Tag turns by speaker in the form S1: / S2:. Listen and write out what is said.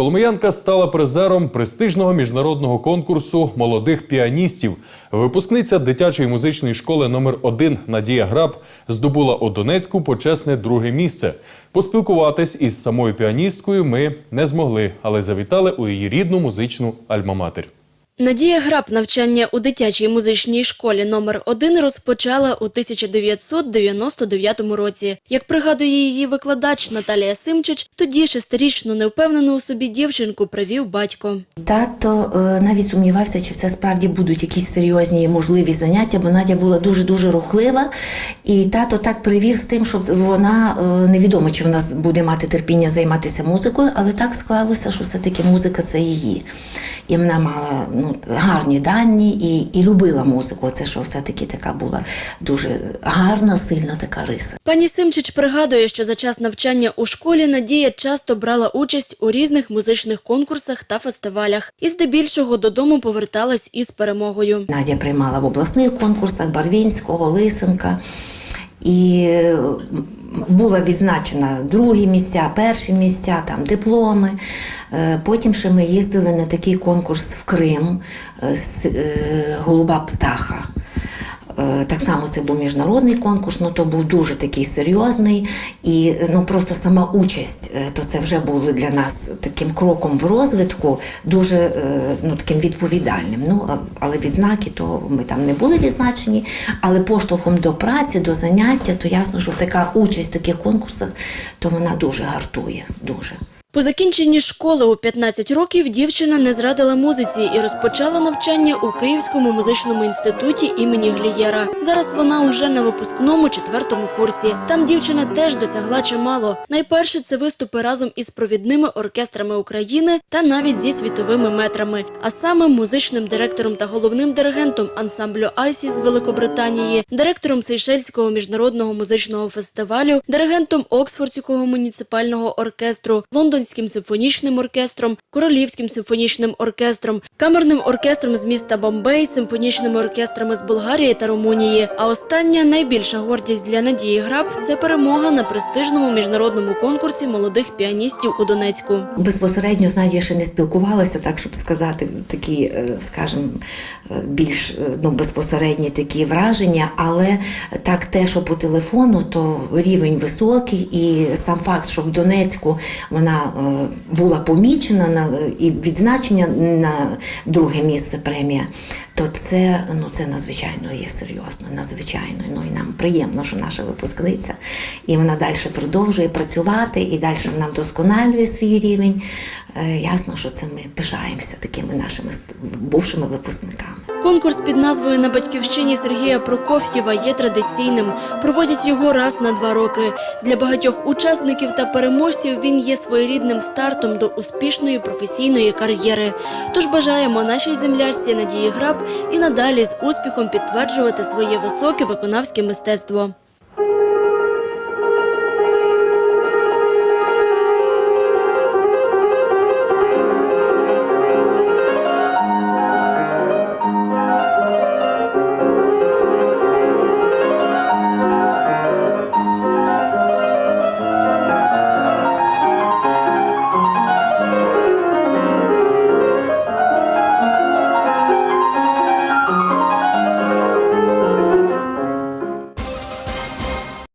S1: Коломиянка стала призером престижного міжнародного конкурсу молодих піаністів. Випускниця дитячої музичної школи номер 1 Надія Граб здобула у Донецьку почесне друге місце. Поспілкуватись із самою піаністкою ми не змогли, але завітали у її рідну музичну альма-матер.
S2: Надія Граб навчання у дитячій музичній школі номер 1 розпочала у 1999 році. Як пригадує її викладач Наталія Симчич, тоді шестирічну невпевнену у собі дівчинку привів батько.
S3: Тато е, навіть сумнівався, чи це справді будуть якісь серйозні можливі заняття, бо Надя була дуже дуже рухлива. І тато так привів з тим, щоб вона е, невідомо, чи вона буде мати терпіння займатися музикою, але так склалося, що все-таки музика це її. І вона мала ну, гарні дані і, і любила музику. Це що все-таки така була дуже гарна, сильна така риса.
S2: Пані Симчич пригадує, що за час навчання у школі Надія часто брала участь у різних музичних конкурсах та фестивалях, і здебільшого додому поверталась із перемогою.
S3: Надя приймала в обласних конкурсах Барвінського, Лисенка. І була відзначена другі місця, перші місця, там дипломи. Е, Потім ще ми їздили на такий конкурс в Крим е, е, Голуба птаха. Е, Так само це був міжнародний конкурс, ну то був дуже такий серйозний, і ну просто сама участь, е, то це вже було для нас таким кроком в розвитку, дуже е, ну таким відповідальним. Ну але відзнаки, то ми там не були відзначені. Але поштовхом до праці, до заняття, то ясно, що така участь в таких конкурсах, то вона дуже гартує. Дуже.
S2: По закінченні школи у 15 років дівчина не зрадила музиці і розпочала навчання у Київському музичному інституті імені Глієра. Зараз вона уже на випускному четвертому курсі. Там дівчина теж досягла чимало. Найперше це виступи разом із провідними оркестрами України та навіть зі світовими метрами, а саме музичним директором та головним диригентом ансамблю Айсі з Великобританії, директором Сейшельського міжнародного музичного фестивалю, диригентом Оксфордського муніципального оркестру, Лондонським симфонічним оркестром, Королівським симфонічним оркестром, камерним оркестром з міста Бомбей, симфонічними оркестрами з Болгарії та Румунії. А остання найбільша гордість для Надії Граб це перемога на престижному міжнародному конкурсі молодих піаністів у Донецьку.
S3: Безпосередньо з Надією ще не спілкувалася, так щоб сказати такі, е, скажімо, е, більш е, ну, безпосередні такі враження, але так те, що по телефону, то рівень високий, і сам факт, що в Донецьку вона е, була помічена на і відзначення на друге місце премія, то це ну це надзвичайно є серйозно, надзвичайно. Ну і нам приємно, що наша випускниця, і вона далі продовжує працювати, і далі вона вдосконалює свій рівень. Е, Ясно, що це ми пишаємося такими нашими бувшими випускниками.
S2: Конкурс під назвою на батьківщині Сергія Прокоф'єва є традиційним. Проводять його раз на два роки. Для багатьох учасників та переможців він є своєрідним стартом до успішної професійної кар'єри. Тож бажаємо нашій землячці Надії Граб і надалі з успіхом підтверджувати своє високе виконавське мистецтво.